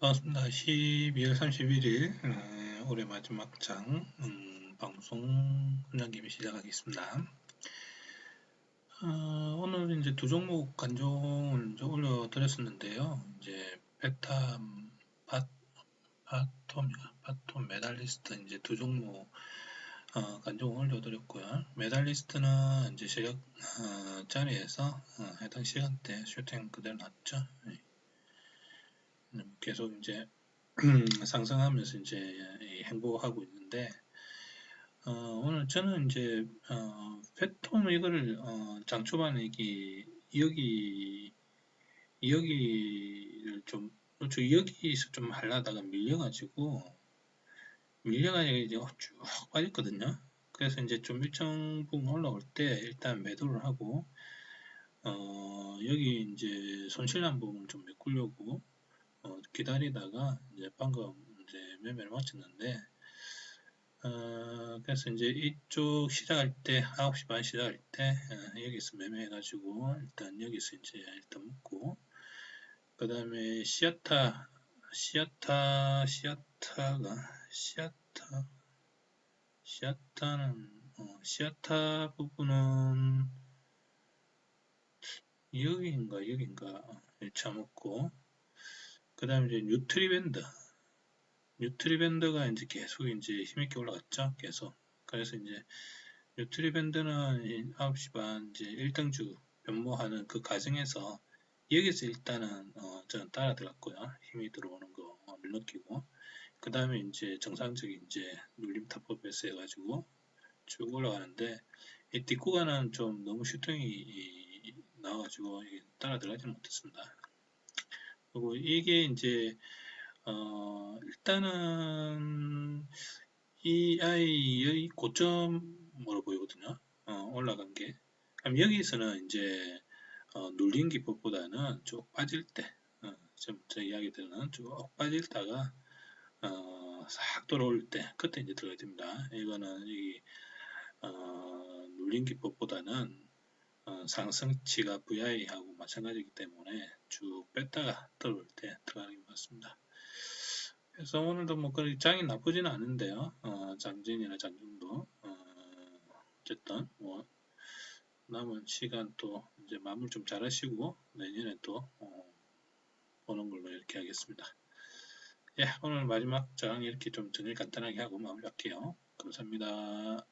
반갑습니다. 12월 31일 어, 올해 마지막 장 음, 방송 훈장김이 시작하겠습니다. 어, 오늘 이제 두 종목 간종을 올려드렸었는데요. 이제 베타 파, 파톰 파톰 메달리스트 이제 두 종목 어, 간종 올려드렸고요. 메달리스트는 이제 시력 어, 자리에서 어, 해당 시간대 슈팅 그대로 났죠. 네. 음, 계속 이제 상승하면서 이제 행보하고 있는데 어, 오늘 저는 이제 어, 페톰 이거를 어, 장 초반에 이게 여기 여기를 좀 그렇죠 여기서 좀 하려다가 밀려가지고 밀려가지고 이제 쭉 빠졌거든요. 그래서 이제 좀 일정 부분 올라올 때 일단 매도를 하고 어, 여기 이제 손실난 부분 좀 메꾸려고 어, 기다리다가 이제 방금 이제 매매를 마쳤는데 어, 그래서 이제 이쪽 시작할 때 9시 반 시작할 때 어, 여기서 매매해 가지고 일단 여기서 이제 일단 묶고 그 다음에 시아타 시아타 시아타가 시아타 시아타는 어, 시아타 부분은 여기인가 여기인가 1차 먹고 그 다음에 이제 뉴트리밴드. 뉴트리밴드가 이제 계속 이제 힘있게 올라갔죠. 계속. 그래서 이제 뉴트리밴드는 9시 반 이제 1등주 변모하는 그 과정에서 여기서 일단은 어 저는 따라 들었고요. 힘이 들어오는 거 느끼고 그 다음에 이제 정상적인 이제 눌림 탑업에서 해가지고 쭉 올라가는데 이 뒷구간은 좀 너무 슈팅이 나와가지고 따라 들어가지 못했습니다. 그리고 이게 이제 어 일단은 이 아이의 고점으로 보이거든요. 어, 올라간 게. 그럼 여기서는 이제 어, 눌린 기법보다는 쭉 빠질 때, 어, 지금 제 이야기들은 쭉 빠질 다가 어, 싹 돌아올 때 그때 이제 들어가야 됩니다. 이거는 이 어, 눌린 기법보다는 어, 상승치가 VI하고 마찬가지이기 때문에 쭉 뺐다가 들어올 때 들어가는 것 같습니다. 그래서 오늘도 뭐 그렇게 장이 나쁘지는 않은데요. 어, 장진이나 장중도 어, 어쨌든 뭐 남은 시간 또 이제 마무리 좀 잘하시고 내년에 또 어, 보는 걸로 이렇게 하겠습니다. 예, 오늘 마지막 장 이렇게 좀 정리 간단하게 하고 마무리할게요. 감사합니다.